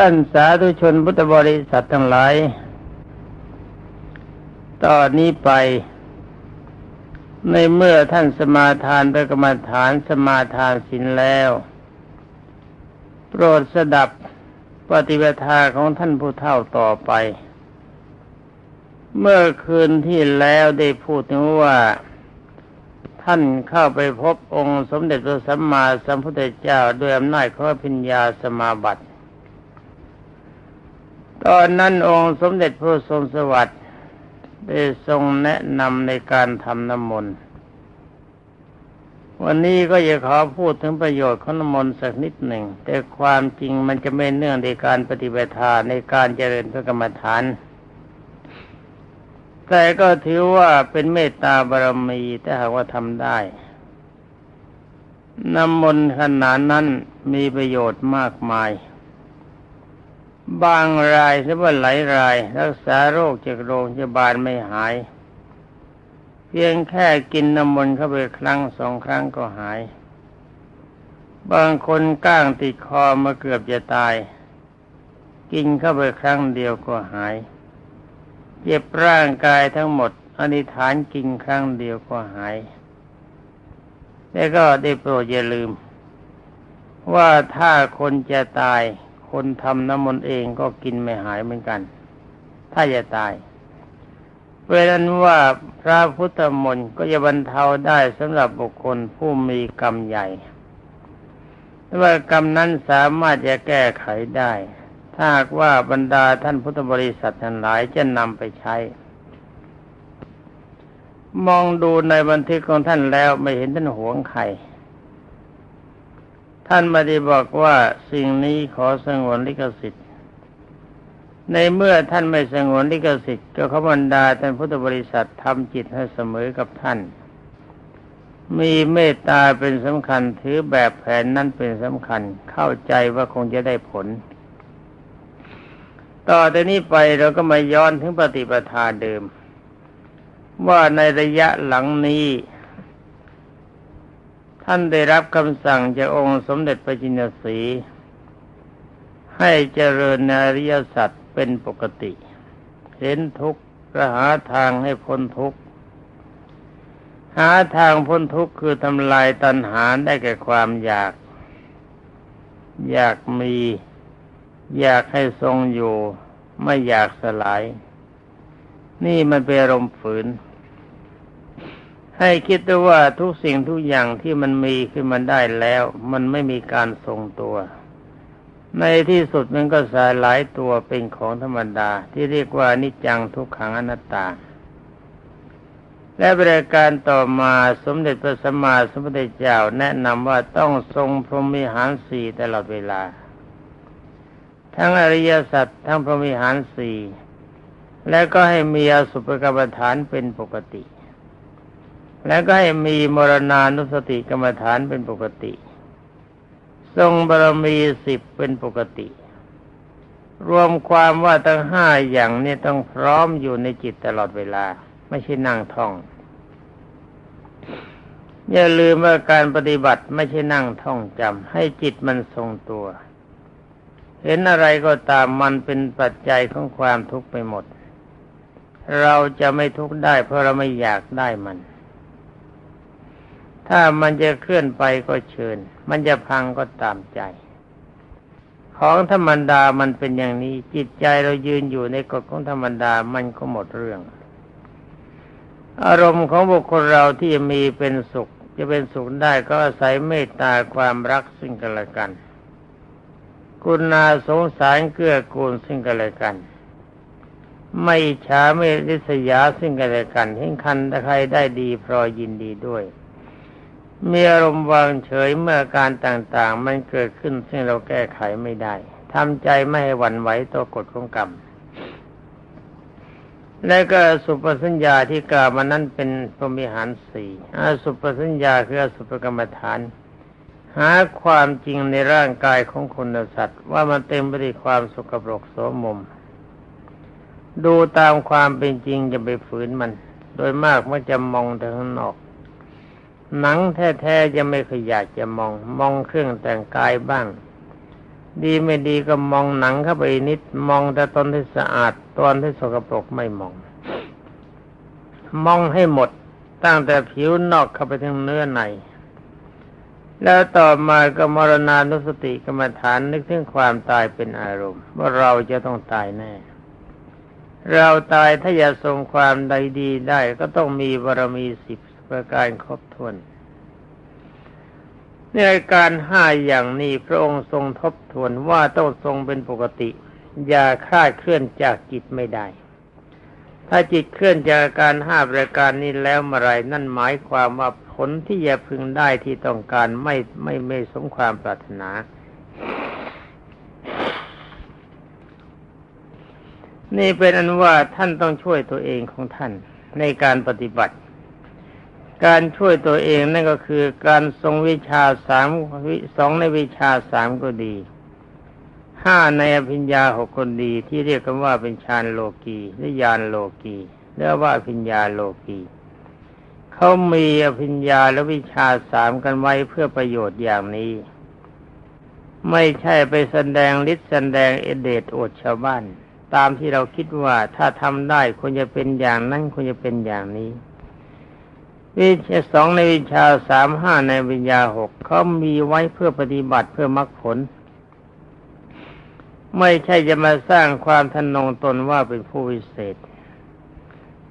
ท่านสาธุชนพุทธบริษัททั้งหลาย ตอนนี้ไป ในเมื่อท่านสมาทานพระกรรมฐานสมาทานศีลแล้ว โปรดสดับปฏิปทาของท่านผู้เฒ่าต่อไป เมื่อคืนที่แล้วได้พูดถึงว่าท่านเข้าไปพบองค์สมเด็จพระสัมมาสัมพุทธเจ้าด้วยอำนาจของพิญญาสมาบัติ ตอนนั้นองค์สมเด็จพระทรงสวัสดิ์ได้ทรงแนะนำในการทำน้ำมนต์วันนี้ก็จะขอพูดถึงประโยชน์ของน้ำมนต์สักนิดหนึ่ง แต่ความจริงมันจะไม่เนื่องในการปฏิบัติในการเจริญพระกรรมฐาน แต่ก็ถือว่าเป็นเมตตาบารมีถ้าหากว่าทำได้ น้ำมนต์ขนาดนั้นมีประโยชน์มากมาย บางรายหรือว่าหลายราย รักษาโรคจากโรงพยาบาลไม่หาย เพียงแค่กินน้ำมนต์เข้าไปครั้งสองครั้งก็หาย บางคนก้างติดคอมาเกือบจะตาย กินเข้าไปครั้งเดียวก็หาย เจ็บร่างกายทั้งหมดอนิฐานกินครั้งเดียวก็หายแต่ก็ได้โปรดอย่าลืม ว่าถ้าคนจะตาย คนทำน้ำมนต์เองก็กินไม่หายเหมือนกัน ถ้าจะตายเวลนั้นว่าพระพุทธมนต์ก็จะบรรเทาได้สำหรับบุคคลผู้มีกรรมใหญ่ว่ากรรมนั้นสามารถจะแก้ไขได้ ถ้าหากว่าบรรดาท่านพุทธบริษัททั้งหลายจะนำไปใช้ มองดูในบันทึกของท่านแล้วไม่เห็นท่านหวงใคร ท่านไม่ได้บอกว่าสิ่งนี้ขอสงวนลิขสิทธิ์ ในเมื่อท่านไม่สงวนลิขสิทธิ์ก็ขบรรดาท่านพุทธบริษัททำจิตให้เสมอกับท่าน มีเมตตาเป็นสำคัญถือแบบแผนนั้นเป็นสำคัญเข้าใจว่าคงจะได้ผล ต่อแต่นี้ไปเราก็มาย้อนถึงปฏิปทาเดิม ว่าในระยะหลังนี้ ท่านได้รับคำสั่งจากองค์สมเด็จพระจินสี ให้เจริญนอริยสัจเป็นปกติ เห็นทุกข์กระหาทางให้พ้นทุกข์ หาทางพ้นทุกข์คือทำลายตัณหาได้แก่ความอยาก อยากมี อยากให้ทรงอยู่ ไม่อยากสลาย นี่มันเป็นอารมณ์ฝืน ให้คิดด้วยว่าทุกสิ่งทุกอย่างที่มันมีขึ้นมาได้แล้ว มันไม่มีการทรงตัว ในที่สุดมันก็สายหลายตัวเป็นของธรรมดา ที่เรียกว่านิจังทุกขังอนัตตา และบริการต่อมาสมเด็จพระสัมมาสัมพุทธเจ้าแนะนำว่าต้องทรงพรหมิหารสี่ตลอดเวลา ทั้งอริยสัจทั้งพรหมิหารสี่และก็ให้มีอสุภกรรมฐานเป็นปกติ แล้วก็ให้มีมรณานุสติกรรมฐานเป็นปกติ ทรงบารมีสิบเป็นปกติ รวมความว่าทั้งห้าอย่างนี้ต้องพร้อมอยู่ในจิตตลอดเวลา ไม่ใช่นั่งท่อง อย่าลืมว่าการปฏิบัติไม่ใช่นั่งท่องจำให้จิตมันทรงตัว เห็นอะไรก็ตามมันเป็นปัจจัยของความทุกข์ไปหมด เราจะไม่ทุกข์ได้เพราะเราไม่อยากได้มัน ถ้ามันจะเคลื่อนไปก็เชิญ มันจะพังก็ตามใจ ของธรรมดามันเป็นอย่างนี้ จิตใจเรายืนอยู่ในกฎของธรรมดามันก็หมดเรื่อง อารมณ์ของบุคคลเราที่มีเป็นสุข จะเป็นสุขได้ก็อาศัยเมตตาความรักซึ่งกันและกัน กุณาสงสารเกื้อกูลซึ่งกันและกันไม่ฉาไม่ริษยาซึ่งกันและกันเห็นคันถ้าใครได้ดีพรอยินดีด้วย มีอารมณ์วางเฉยเมื่อการต่างๆ มันเกิดขึ้นซึ่งเราแก้ไขไม่ได้ทำใจไม่ให้หวั่นไหวต่อกฎของกรรม และก็สุปสัญญาที่กล่าวมานั้นเป็นพรมิหารสี่อสุปสัญญาคืออสุปกรรมฐาน หาความจริงในร่างกายของคนสัตว์ ว่ามันเต็มไปด้วยความสกปรกโสมม ดูตามความเป็นจริงจะไปฝืนมัน โดยมากมันจะมองแต่ข้างนอก หนังแท้ๆจะไม่เคยอยากจะมอง มองเครื่องแต่งกายบ้าง ดีไม่ดีก็มองหนังเข้าไปนิด มองแต่ตอนที่สะอาดตอนที่สกปรกไม่มอง มองให้หมดตั้งแต่ผิวนอกเข้าไปถึงเนื้อในแล้วต่อมาก็มรณานุสติกรรมฐานนึกถึงความตายเป็นอารมณ์ ว่าเราจะต้องตายแน่ เราตายถ้าอยากทรงความใดดีได้ก็ต้องมีบารมีสิบ ประการครบถ้วนในการห้าอย่างนี้พระองค์ทรงทบทวนว่าต้องทรงเป็นปกติ อย่าคลาดเคลื่อนจากจิตไม่ได้ ถ้าจิตเคลื่อนจากการห้าประการนี้แล้วเมื่อไรนั่นหมายความว่าผลที่จะพึงได้ที่ต้องการไม่ไม่ไม่สมความปรารถนา นี่เป็นอันว่าท่านต้องช่วยตัวเองของท่านในการปฏิบัติ การช่วยตัวเองนั่นก็คือการทรงวิชาสามวิสองในวิชาสามก็ดีห้าในอภิญญาหกคนดีที่เรียกกันว่าเป็นฌานโลกีหรือยานโลกีเรียกว่าอภิญญาโลกีเขามีอภิญญาและวิชาสามกันไว้เพื่อประโยชน์อย่างนี้ ไม่ใช่ไปแสดงฤทธิ์แสดงเอเดตโอดชาวบ้าน ตามที่เราคิดว่าถ้าทำได้ควรจะเป็นอย่างนั้นควรจะเป็นอย่างนี้ วิชาสองในวิชาสามห้าในวิญญาหกเขามีไว้เพื่อปฏิบัติเพื่อมรรคผล ไม่ใช่จะมาสร้างความทนงตนว่าเป็นผู้วิเศษ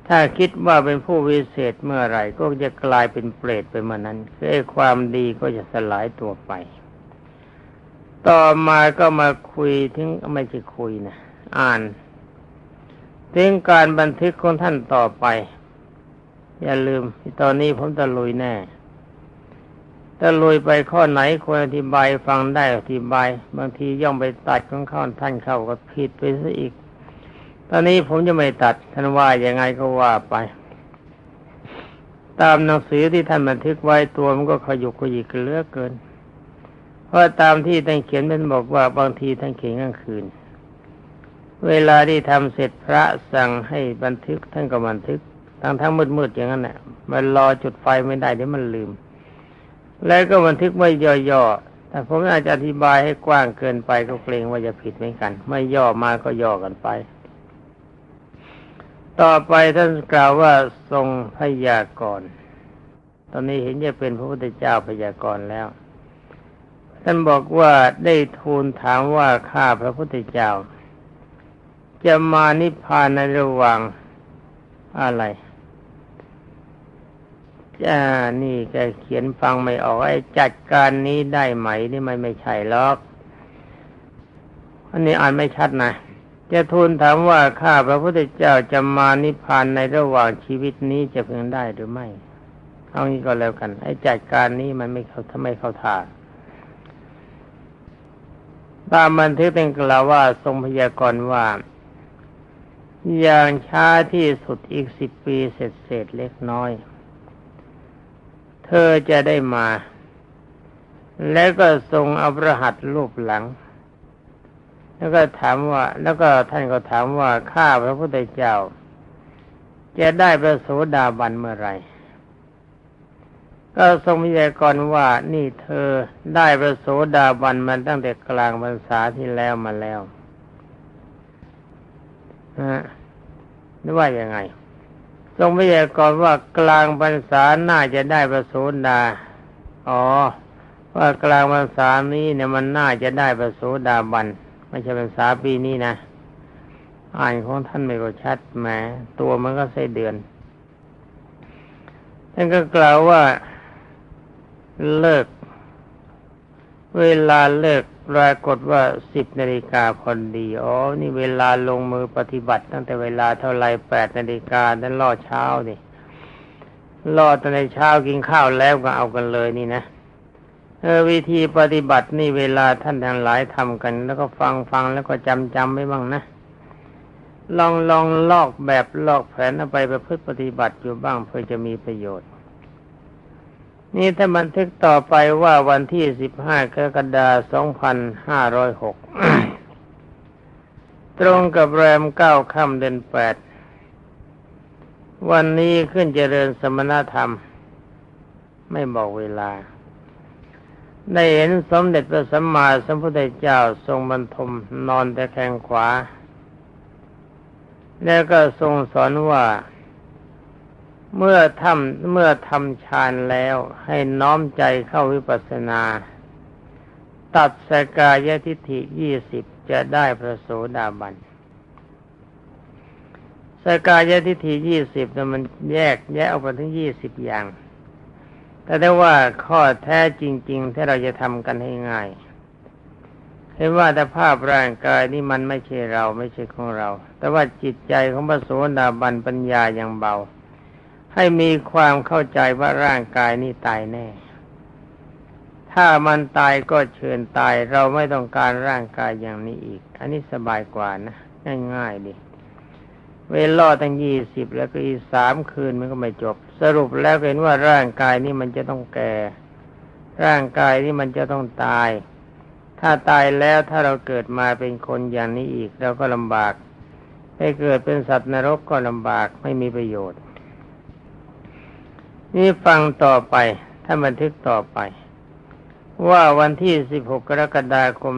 ถ้าคิดว่าเป็นผู้วิเศษเมื่อไหร่ก็จะกลายเป็นเปรตไปเมื่อนั้นคือความดีก็จะสลายตัวไป ต่อมาก็มาคุยถึงไม่ใช่คุยนะอ่านถึงการบันทึกของท่านต่อไป อย่าลืมตอนนี้ผมตะลุยแน่ตะลุยไปข้อไหนควรอธิบายฟังได้อธิบาย บางทีย่อมไปตัดของข้าท่านเข้าก็ผิดไปซะอีก ตอนนี้ผมจะไม่ตัดท่านว่ายังไงก็ว่าไป ตามหนังสือที่ท่านบันทึกไว้ตัวมันก็ขยุกขยิกเลือเกิน เพราะตามที่ท่านเขียนเป็นบอกว่าบางทีท่านเขียนกลางคืน เวลาที่ทำเสร็จพระสั่งให้บันทึกท่านก็บันทึก ทั้งทั้งมืดๆอย่างนั้นแหละมันรอจุดไฟไม่ได้เดี๋ยวมันลืม แล้วก็บันทึกไม่ย่อๆแต่ผมอาจจะอธิบายให้กว้างเกินไปก็เกรงว่าจะผิดเหมือนกัน ไม่ย่อมาก็ย่อกันไป ต่อไปท่านกล่าวว่าทรงพยากรณ์ตอนนี้เห็นจะเป็นพระพุทธเจ้าพยากรณ์แล้ว ท่านบอกว่าได้ทูลถามว่าข้าพระพุทธเจ้าจะมานิพพานในระหว่างอะไร อ่านี่แกเขียนฟังไม่ออกไอ้จัดการนี้ได้ไหมนี่ไม่ไม่ใช่หรอกอันนี้อ่านไม่ชัดนะจะทูลถามว่าข้าพระพุทธเจ้าจะมานิพพานในระหว่างชีวิตนี้จะเพึงได้หรือไม่เอางี้ก็แล้วกัน ไอ้จัดการนี้มันไม่เขาทำไมเขาทาตามบันทึกเป็นกล่าวว่าทรงพยากรณ์ว่า อย่างช้าที่สุดอีกสิบปีเสร็จเสร็จเล็กน้อย เธอจะได้มา แล้วก็ทรงเอาพระหัตรูปหลัง แล้วก็ถามว่า แล้วก็ท่านก็ถามว่าข้าพระพุทธเจ้า จะได้พระโสดาบันเมื่อไหร่ก็ทรงพยากรณ์ว่านี่เธอได้พระโสดาบันมันตั้งแต่กลางพรรษาที่แล้วมาแล้วฮะนึกว่ายังไง ทรงพยากรณ์ว่ากลางพรรษาน่าจะได้พระโสดา อ๋อ ว่ากลางพรรษานี้เนี่ยมันน่าจะได้พระโสดาบัน ไม่ใช่พรรษาปีนี้นะ อ่านของท่านไม่ก็ชัดแหมตัวมันก็ใส่เดือน ท่านก็กล่าวว่าเลิก เวลาเลิก ปรากฏว่าสิบนาฬิกาพอดีอ๋อนี่เวลาลงมือปฏิบัติ ตั้งแต่เวลาเท่าไรแปดนาฬิกานั้นล่อเช้านี่ล่อตั้งแต่เช้ากินข้าวแล้วก็เอากันเลยนี่นะเออวิธีปฏิบัตินี่เวลาท่านทั้งหลายทำกัน แล้วก็ฟังฟังแล้วก็จำจำไว้บ้างนะ ลองลองลอกแบบลอกแผนเอาไปประพฤติปฏิบัติอยู่บ้างเพื่อจะมีประโยชน์ นี่ถ้าบันทึกต่อไปว่าวันที่สิบห้ากรกฎาคม2506 ตรงกับแรมเก้าค่ำเดือนแปด วันนี้ขึ้นเจริญสมณธรรม ไม่บอกเวลา ได้เห็นสมเด็จพระสัมมาสัมพุทธเจ้าทรงบรรทมนอนแต่แคงขวา แล้วก็ทรงสอนว่า เมื่อทำเมื่อทำฌานแล้วให้น้อมใจเข้าวิปัสสนา ตัดสกายทิฏฐิยี่สิบจะได้พระโสดาบันสกายทิฏฐิยี่สิบนั้นมันแยกแยกออกไปถึงยี่สิบอย่าง แต่ได้ว่าข้อแท้จริงๆถ้าเราจะทำกันให้ง่ายเห็นว่าแต่ภาพร่างกายนี่มันไม่ใช่เราไม่ใช่ของเรา แต่ว่าจิตใจของพระโสดาบันปัญญาอย่างเบา ให้มีความเข้าใจว่าร่างกายนี่ตายแน่ ถ้ามันตายก็เชิญตาย เราไม่ต้องการร่างกายอย่างนี้อีก อันนี้สบายกว่านะ ง่ายๆดี เวลาตั้งยี่สิบแล้วก็อีกสามคืนมันก็ไม่จบ สรุปแล้วเห็นว่าร่างกายนี้มันจะต้องแก่ ร่างกายนี้มันจะต้องตาย ถ้าตายแล้วถ้าเราเกิดมาเป็นคนอย่างนี้อีกเราก็ลำบากไปเกิดเป็นสัตว์นรกก็ลำบากไม่มีประโยชน์ นี่ฟังต่อไปถ้าบันทึกต่อไป ว่าวันที่ 16 กรกฎาคม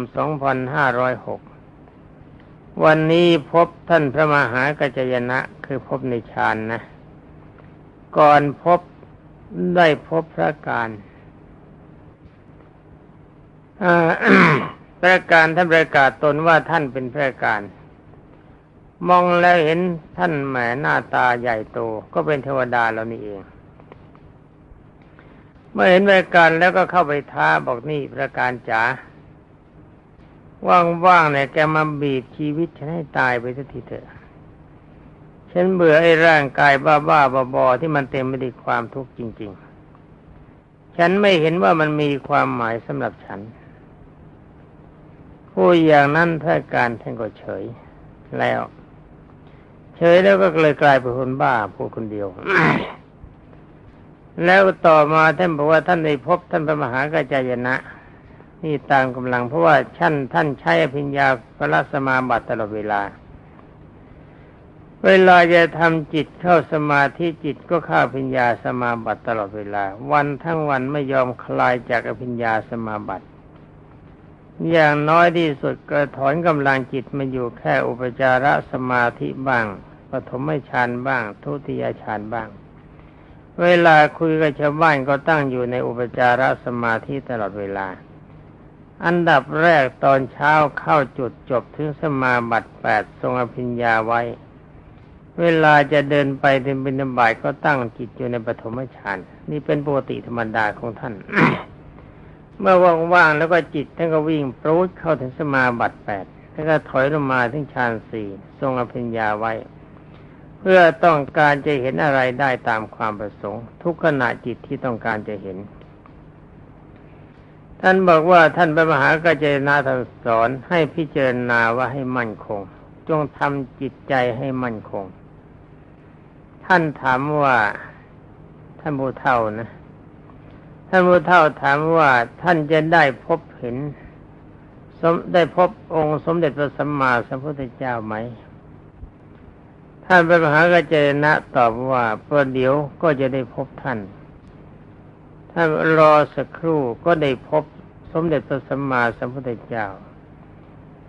2506 วันนี้พบท่านพระมหากัจจยนะ คือพบในฌานนะ ก่อนพบได้พบพระการพระการท่านประกาศตนว่าท่านเป็นพระการ มองแล้วเห็นท่านแหมหน้าตาใหญ่โตก็เป็นเทวดาเรานี่เอง มื่อเห็นพระการแล้วก็เข้าไปท้าบอกนี่พระการจ๋าว่างๆเนี่ยแกมาบีบชีวิตฉันให้ตายไปสักทีเถอะ ฉันเบื่อไอ้ร่างกายบ้าๆบอๆที่มันเต็มไปด้วยความทุกข์จริง ๆ ฉันไม่เห็นว่ามันมีความหมายสำหรับฉันผู้อย่างนั้นถ้าการท่านก็เฉย แล้ว เฉยแล้วก็เลยกลายเป็นคนบ้าพูดคนเดียว แล้วต่อมาท่านบอกว่าท่านได้พบท่านพระมหากัจจายนะ นี่ตามกำลังเพราะว่าท่านท่านใช้อภิญญาพระสมาบัติตลอดเวลา เวลาจะทำจิตเข้าสมาธิจิตก็เข้าอภิญญาสมาบัติตลอดเวลา วันทั้งวันไม่ยอมคลายจากอภิญญาสมาบัติ อย่างน้อยที่สุดก็ถอนกำลังจิตมาอยู่แค่อุปจารสมาธิบ้างปฐมฌานบ้าง ทุติยฌานบ้าง เวลาคุยกับชาวบ้านก็ตั้งอยู่ในอุปจารสมาธิตลอดเวลา อันดับแรกตอนเช้าเข้าจุดจบถึงสมาบัติแปดทรงอภิญญาไว้ เวลาจะเดินไปเดินบินบายก็ตั้งจิตอยู่ในปฐมฌานนี่เป็นปกติธรรมดาของท่าน เมื่อว่างๆแล้วก็จิตท่านก็วิ่งปรูดเข้าถึงสมาบัติแปดแล้วก็ถอยลงมาถึงฌานสี่ทรงอภิญญาไว้ เพื่อต้องการจะเห็นอะไรได้ตามความประสงค์ ทุกขณะจิตที่ต้องการจะเห็น ท่านบอกว่าท่านพระมหากัจจนะท่านสอนให้พิจารณาว่าให้มั่นคง จงทำจิตใจให้มั่นคง ท่านถามว่าท่านผู้เฒ่านะท่านผู้เฒ่าถามว่าท่านจะได้พบเห็นสมได้พบองค์สมเด็จพระสัมมาสัมพุทธเจ้าไหม ท่านพระมหากัจจานะตอบว่าประเดี๋ยวก็จะได้พบท่านถ้ารอสักครู่ก็ได้พบสมเด็จพระสัมมาสัมพุทธเจ้า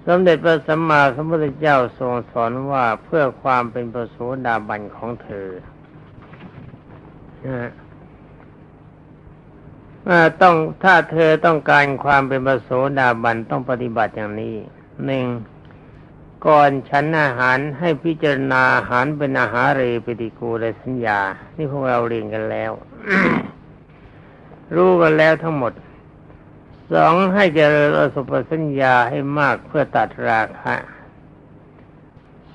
สมเด็จพระสัมมาสัมพุทธเจ้าทรงสอนว่าเพื่อความเป็นประโสดาบันของเธอนะฮะว่าต้องถ้าเธอต้องการความเป็นประโสดาบันต้องปฏิบัติอย่างนี้หนึ่ง ก่อนฉันอาหารให้พิจารณาอาหารเป็นอาหารเรปฏิกูลสัญญา นี่พวกเราเรียนกันแล้ว รู้กันแล้วทั้งหมด สองให้เจริญอสุปสัญญาให้มากเพื่อตัดราคะ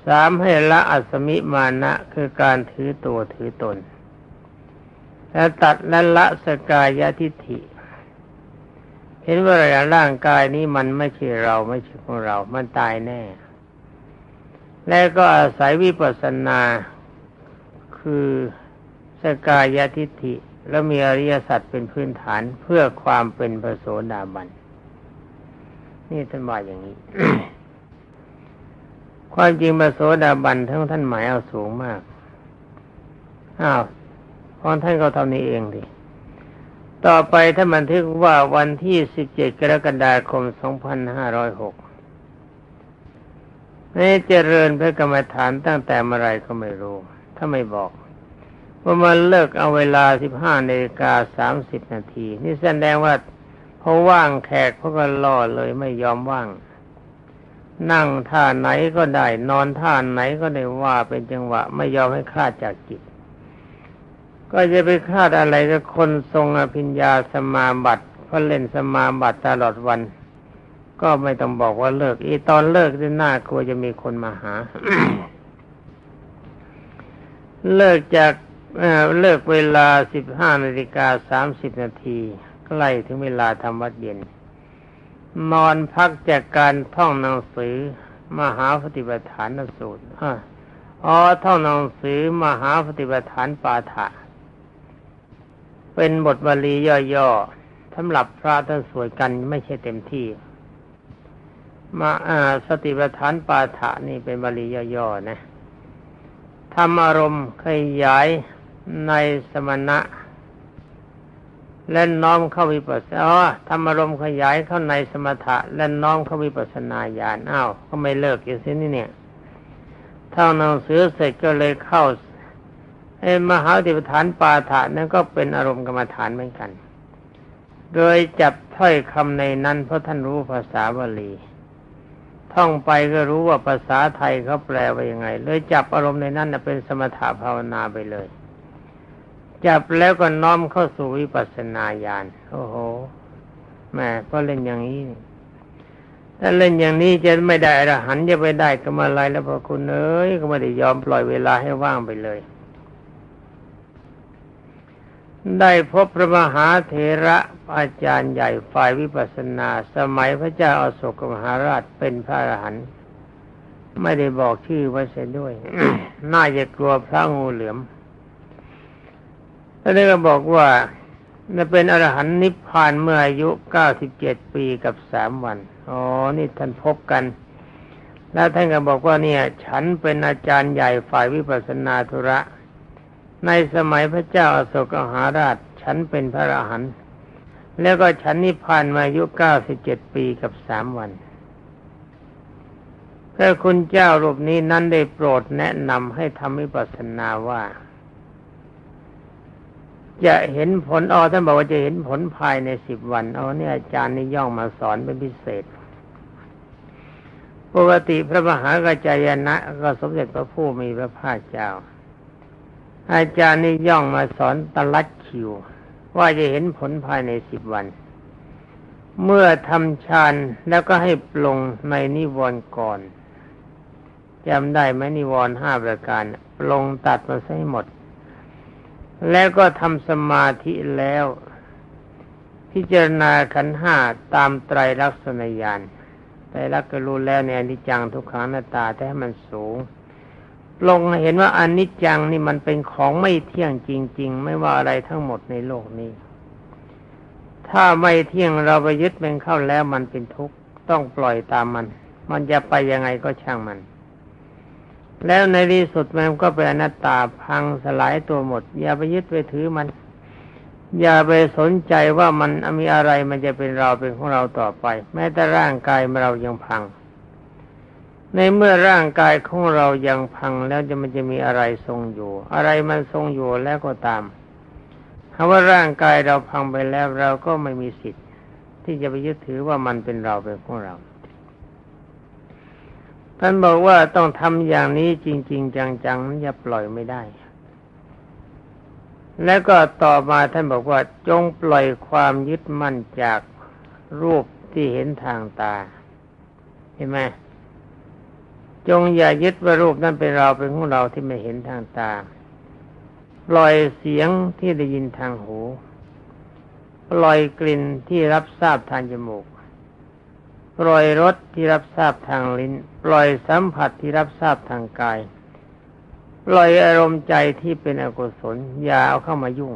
สามให้ละอัสมิมานะคือการถือตัวถือตน และตัดและละสกายทิฏฐิ เห็นว่าร่างกายนี้มันไม่ใช่เราไม่ใช่ของเรา มันตายแน่ แล้วก็อาศัยวิปัสสนา คือสกายทิฏฐิ แล้วมีอริยสัจเป็นพื้นฐานเพื่อความเป็นพระโสดาบัน นี่ท่านว่าอย่างนี้ ความจริงพระโสดาบันทั้งท่านหมายเอาสูงมาก อ้าวพอท่านก็ท่านี้เองดิต่อไปถ้ามันทึกว่าวันที่ 17 กรกฎาคม 2506 นี่เจริญพระกรรมฐานตั้งแต่เมื่อไรก็ไม่รู้ ถ้าไม่บอกว่ามันเลิกเอาเวลา15นาฬิกา30นาที นี่แสดงว่าพอว่างแขกเขาก็ล่อเลยไม่ยอมว่าง นั่งท่าไหนก็ได้ นอนท่าไหนก็ได้ว่าเป็นจังหวะ ไม่ยอมให้คลาดจากจิต ก็จะไปคลาดอะไรกับคนทรงอภิญญาสมาบัติเพราเล่นสมาบัติตลอดวัน ก็ไม่ต้องบอกว่าเลิก อีตอนเลิกที่น่ากลัวจะมีคนมาหา เลิกจากเเลิกเวลา15นาฬิกา30นาทีใกล้ถึงเวลาทำวัดเย็น นอนพักจากการท่องหนังสือ มหาปฏิปทานสูตรอ๋อท่องหนังสือมหาปฏิปทานปาฐะเป็นบทบาลีย่อๆสำหรับพระท่านสวดกันไม่ใช่เต็มที่ มาอ่าสติปัฏฐานปาฐะนี่เป็นบาลีย่อๆนะทำอารมณ์ขยายในสมณะ และน้อมเข้าวิปัสสนาอ๋อทำอารมณ์ขยายเข้าในสมถะ และน้อมเข้าวิปัสสนาญาณอ้าวก็ไม่เลิกอยู่สินี่เนี่ยท่องหนังสือเสร็จก็เลยเข้าไอ้มหาติปฐานปาฐะนั่นก็เป็นอารมณ์กรรมฐานเหมือนกัน โดยจับถ้อยคำในนั้นเพราะท่านรู้ภาษาบาลี ท่องไปก็รู้ว่าภาษาไทยเขาแปลว่ายังไง เลยจับอารมณ์ในนั้นนะเป็นสมถะภาวนาไปเลย จับแล้วก็น้อมเข้าสู่วิปัสสนาญาณโอ้โหแม่ก็เล่นอย่างนี้ถ้าเล่นอย่างนี้จะไม่ได้อรหันต์จะไปได้ก็มาอะไรแล้วพอคุณเอ้ยก็ไม่ได้ยอมปล่อยเวลาให้ว่างไปเลย ได้พบพระมหาเถระอาจารย์ใหญ่ฝ่ายวิปัสสนา สมัยพระเจ้าอาโศกมหาราชเป็นพระอรหันต์ไม่ได้บอกชื่อไว้เสียด้วย น่าจะกลัวพระงูเหลือมแล้วก็บอกว่าเป็นอรหันต์นิพพานเมื่ออายุ97ปีกับสามวัน อ๋อ นี่ท่านพบกัน แล้วท่านก็บอกว่าเนี่ย ฉันเป็นอาจารย์ใหญ่ฝ่ายวิปัสสนาธุระ ในสมัยพระเจ้าอโศกมหาราช ฉันเป็นพระอรหันต์แล้วก็ฉันนิพพานมาอายุ97ปีกับสามวันพระคุณเจ้ารูปนี้นั้นได้โปรดแนะนำให้ทำวิปัสสนาว่า จะเห็นผลอ๋อท่านบอกว่าจะเห็นผลภายในสิบวันอ๋อเนี่ยอาจารย์นี่ย่องมาสอนเป็นพิเศษ ปกติพระมหากระจายนะก็สมเด็จพระผู้มีพระภาคเจ้า อาจารย์นี่ย่องมาสอนตลัดคิว ว่าจะเห็นผลภายในสิบวัน เมื่อทำฌานแล้วก็ให้ปลงในนิวรณ์ก่อนจำได้ไหมนิวรณ์ห้าประการ ปลงตัดมาใช้หมด แล้วก็ทำสมาธิแล้ว พิจารณาขันห้าตามไตรลักษณญาณไตรลักษณ์ก็รู้แล้วในอนิจจังทุกขังหน้าตาแต่ให้มันสูง ลงเห็นว่าอนิจจังนี่มันเป็นของไม่เที่ยงจริง ๆ ไม่ว่าอะไรทั้งหมดในโลกนี้ ถ้าไม่เที่ยงเราไปยึดเป็นเข้าแล้วมันเป็นทุกข์ต้องปล่อยตามมัน มันจะไปยังไงก็ช่างมัน แล้วในที่สุดมันก็เป็นอนัตตาพังสลายตัวหมด อย่าไปยึดไปถือมัน อย่าไปสนใจว่ามันมีอะไรมันจะเป็นเราเป็นของเราต่อไป แม้แต่ร่างกายเรายังพัง ในเมื่อร่างกายของเรายังพังแล้วจะมันจะมีอะไรทรงอยู่ อะไรมันทรงอยู่แล้วก็ตามคำว่าร่างกายเราพังไปแล้วเราก็ไม่มีสิทธิ์ ที่จะไปยึดถือว่ามันเป็นเราเป็นของเราท่านบอกว่าต้องทำอย่างนี้จริง ๆ จังๆอย่าปล่อยไม่ได้ แล้วก็ต่อมาท่านบอกว่าจงปล่อยความยึดมั่นจากรูปที่เห็นทางตา เห็นไหม จงอย่ายึดว่ารูปนั้นเป็นเราเป็นของเราที่ไม่เห็นทางตา ปล่อยเสียงที่ได้ยินทางหู ปล่อยกลิ่นที่รับทราบทางจมูก ปล่อยรสที่รับทราบทางลิ้น ปล่อยสัมผัสที่รับทราบทางกาย ปล่อยอารมณ์ใจที่เป็นอกุศลอย่าเอาเข้ามายุ่ง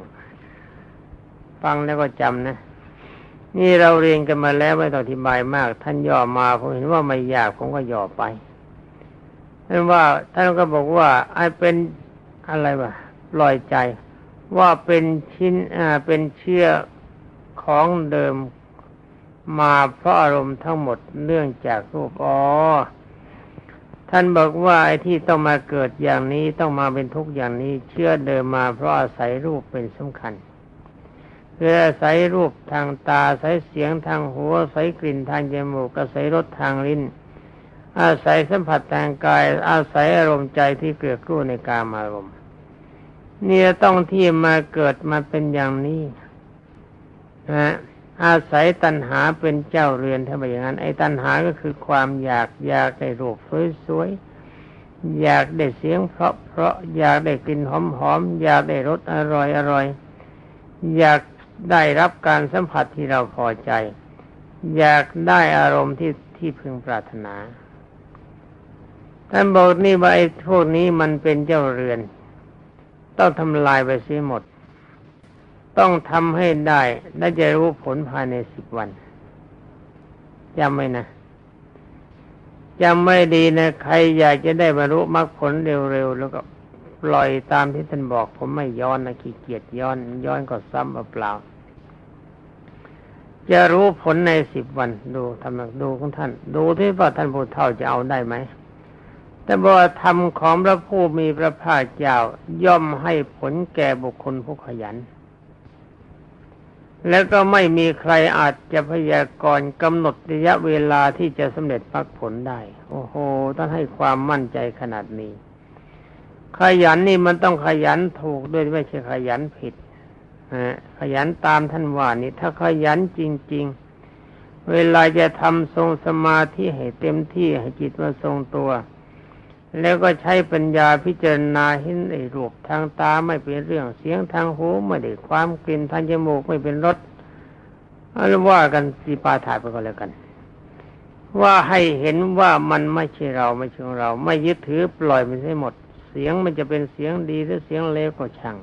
ฟังแล้วก็จำนะนี่เราเรียนกันมาแล้วไม่ต้องอธิบายมาก ท่านย่อมาผมเห็นว่าไม่ยากผมก็ย่อไป ท่านว่าท่านก็บอกว่าไอ้เป็นอะไรวะปล่อยใจ ว่าเป็นชิ้นอ่าเป็นเชื่อของเดิมมาเพราะอารมณ์ทั้งหมดเนื่องจากรูปอ๋อท่านบอกว่าไอ้ที่ต้องมาเกิดอย่างนี้ต้องมาเป็นทุกข์อย่างนี้ เชื่อเดิมมาเพราะอาศัยรูปเป็นสำคัญคืออาศัยรูปทางตาอาศัยเสียงทางหูอาศัยกลิ่นทางจมูกอาศัยรสทางลิ้น อาศัยสัมผัสทางกาย อาศัยอารมณ์ใจที่เกิดรู้ในกามอารมณ์เนี่ยต้องที่มาเกิดมาเป็นอย่างนี้นะอาศัยตัณหาเป็นเจ้าเรือนถ้าไปอย่างนั้น ไอ้ตัณหาก็คือความอยากอยากได้รูปสวยๆอยากได้เสียงเพราะเพราะอยากได้กลิ่นหอมๆอยากได้รสอร่อยอร่อยอยากได้รับการสัมผัสที่เราพอใจ อยากได้อารมณ์ที่ที่พึงปรารถนา ท่านบอกนี่ว่าไอ้พวกนี้มันเป็นเจ้าเรือน ต้องทำลายไปเสียหมด ต้องทำให้ได้และจะรู้ผลภายในสิบวันจำไว้นะจำไม่ดีนะ ใครอยากจะได้บรรลุมรรคผลเร็วๆแล้วก็ปล่อยตามที่ท่านบอก ผมไม่ย้อนนะขี้เกียจย้อน ย้อนก็ซ้ำเปล่าจะรู้ผลในสิบวันดูทำดูของท่าน ดูที่ว่าท่านผู้เฒ่าจะเอาได้ไหม แต่บอกธรรมของพระผู้มีพระภาคเจ้าย่อมให้ผลแก่บุคคลผู้ขยัน แล้วก็ไม่มีใครอาจจะพยากรณ์กำหนดระยะเวลาที่จะสำเร็จมรรคผลได้ โอ้โหต้องให้ความมั่นใจขนาดนี้ ขยันนี่มันต้องขยันถูกด้วยไม่ใช่ขยันผิดขยันตามท่านว่านี่ถ้าขยันจริง ๆ เวลาจะทำทรงสมาธิให้เต็มที่ให้จิตมาทรงตัว แล้วก็ใช้ปัญญาพิจารณาเห็นไอ้รูปทางตาไม่เป็นเรื่องเสียงทางหูไม่ได้ความกลิ่นทางจมูกไม่เป็นรสอะไรว่ากันสีปาถ่ายไปก็แล้วกัน ว่าให้เห็นว่ามันไม่ใช่เราไม่ใช่เรา ไม่ยึดถือปล่อยมันให้หมด เสียงมันจะเป็นเสียงดีหรือเสียงเลวก็ช่าง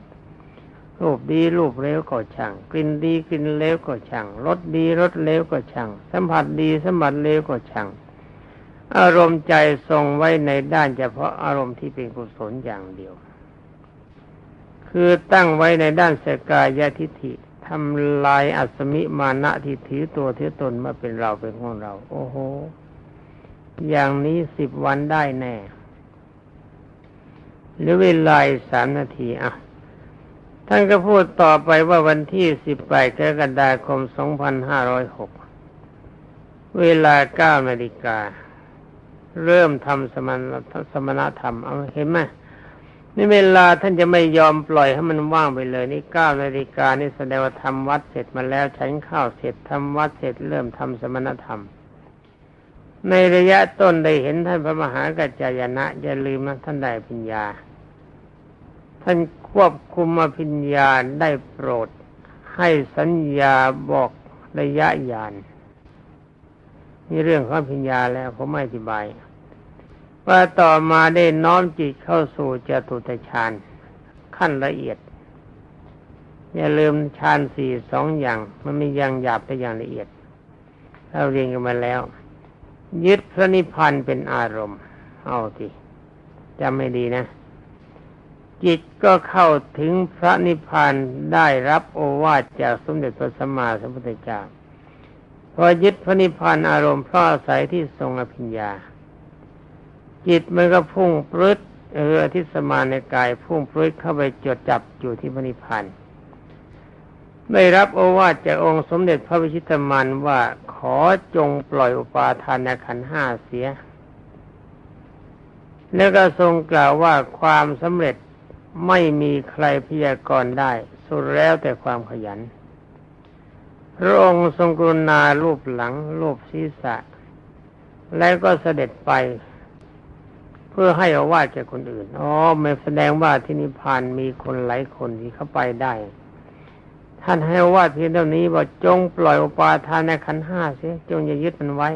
รูปดีรูปเลวก็ช่างกลิ่นดีกลิ่นเลวก็ช่างรสดีรสเลวก็ช่างสัมผัสดีสัมผัสเลวก็ช่าง อารมณ์ใจทรงไว้ในด้านเฉพาะอารมณ์ที่เป็นกุศลอย่างเดียว คือตั้งไว้ในด้านสกายทิฏฐิทำลายอัศมิมานะที่ถือตัวถือตนมาเป็นเราเป็นของเรา โอ้โห อย่างนี้สิบวันได้แน่ หรือเวลาสามนาทีอะท่านก็พูดต่อไปว่าวันที่สิบแปดกรกฎาคมสองพันห้าร้อยหกเวลาเก้านาฬิกา เริ่มทำสมณสมณธรรม เอาเห็นไหมนี่เวลาท่านจะไม่ยอมปล่อยให้มันว่างไปเลย นี่เก้านาฬิกานี่แสดงว่าทำวัดเสร็จมาแล้วฉันข้าวเสร็จทำวัดเสร็จเริ่มทำสมณธรรม ในระยะต้นได้เห็นท่านพระมหากัจจายนะอย่าลืมนะท่านได้ปัญญา ท่านควบคุมมาพิญญาได้โปรด ให้สัญญาบอกระยะยาน นี่เรื่องของพิญญาแล้วผมไม่อธิบาย ว่าต่อมาได้น้อมจิตเข้าสู่จตุตฌานขั้นละเอียด อย่าลืมฌานสี่สองอย่าง มันมีอย่างหยาบแต่อย่างละเอียด เราเรียนกันมาแล้ว ยึดพระนิพพานเป็นอารมณ์ เอาทีจำไม่ดีนะ จิตก็เข้าถึงพระนิพพานได้รับโอวาทจากสมเด็จพระสัมมาสัมพุทธเจ้า พอยึดพระนิพพานอารมณ์เพราะอาศัยที่ทรงอภิญญา จิตมันก็พุ่งปลื้ดเออที่สมาในกายพุ่งปลื้ดเข้าไปจดจับอยู่ที่พระนิพพานได้รับโอวาทจากองค์สมเด็จพระวิชิตมานว่าขอจงปล่อยอุปาทานขันห้าเสีย แล้วก็ทรงกล่าวว่าความสำเร็จไม่มีใครพยากรณ์ได้ สุดแล้วแต่ความขยัน พระองค์ทรงกรุณารูปหลังรูปศีรษะ แล้วก็เสด็จไป เพื่อให้อาวาสแก่คนอื่นอ๋อไม่แสดงว่าที่นิพพานมีคนหลายคนที่เข้าไปได้ ท่านให้ว่าเพียงเท่านี้ว่าจงปล่อยอุปาทานในขันห้าเสียจงอย่ายึดมันไว้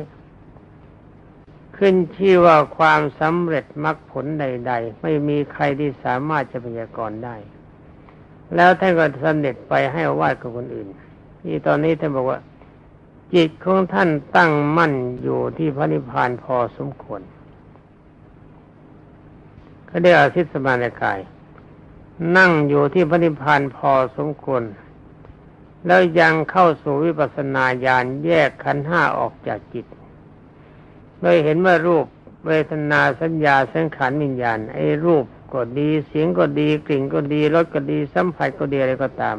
ขึ้นชื่อว่าความสำเร็จมรรคผลใด ๆ ไม่มีใครที่สามารถจะพยากรณ์ได้ แล้วท่านก็เสด็จไปให้อวาดกับคนอื่น ที่ตอนนี้ท่านบอกว่า จิตของท่านตั้งมั่นอยู่ที่พระนิพพานพอสมควรเขาได้อาทิตสมานกาย นั่งอยู่ที่พระนิพพานพอสมควร แล้วยังเข้าสู่วิปัสสนาญาณแยกขันห้าออกจากจิตโดยเห็นว่ารูปเวทนาสัญญาสังขารวิญญาณไอ้รูปก็ดีเสียงก็ดีกลิ่นก็ดีรสก็ดีสัมผัสก็ดีอะไรก็ตาม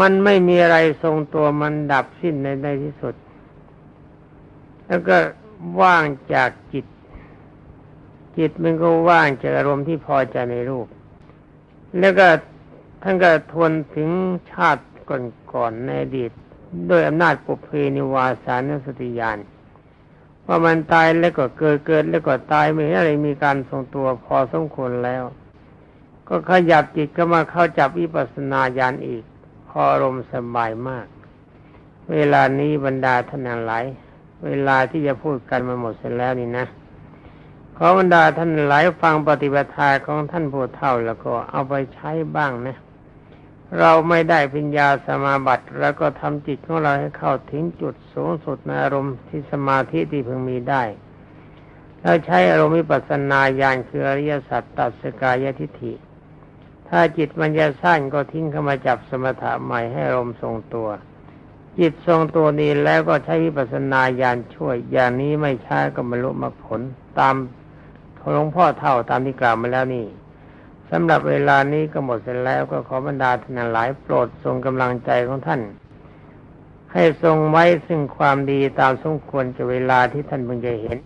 มันไม่มีอะไรทรงตัวมันดับสิ้นในในที่สุด แล้วก็ว่างจากจิต จิตมันก็ว่างจากอารมณ์ที่พอใจในรูป แล้วก็ท่านก็ทวนถึงชาติก่อนๆในอดีตด้วยอำนาจปุเพนิวาสานสติญาณว่ามันตายแล้วก็เกิดเกิดแล้วก็ตายไม่เห็นอะไรมีการทรงตัวพอสมควรแล้ว ก็ขยับจิตก็มาเข้าจับวิปัสสนาญาณอีก ออารมณ์สบายมาก เวลานี้บรรดาท่านหลาย เวลาที่จะพูดกันมาหมดเสร็จแล้วนี่นะขอบรรดาท่านหลายฟังปฏิบัติาของท่านผู้เฒ่าแล้วก็เอาไปใช้บ้างนะ เราไม่ได้ปัญญาสมาบัติแล้วก็ทำจิตของเราให้เข้าถึงจุดสูงสุดในอารมณ์ที่สมาธิที่พึงมีได้แล้วใช้อารมณ์วิปัสสนาญาณคืออริยสัจตัสกายทิฏฐิ ถ้าจิตมันจะสั้นก็ทิ้งเข้ามาจับสมถะใหม่ให้อารมทรงตัว จิตทรงตัวนี้แล้วก็ใช้วิปัสสนาญาณช่วย อย่างนี้ไม่ช้าก็บรรลุมรรคผลตามหลวงพ่อเท่าตามที่กล่าวมาแล้วนี่สำหรับเวลานี้ก็หมดเสร็จแล้วก็ขอบรรดาท่านหลายโปรดทรงกำลังใจของท่าน ให้ทรงไว้ซึ่งความดีตามสมควรจะเวลาที่ท่านเพิ่งจะเห็น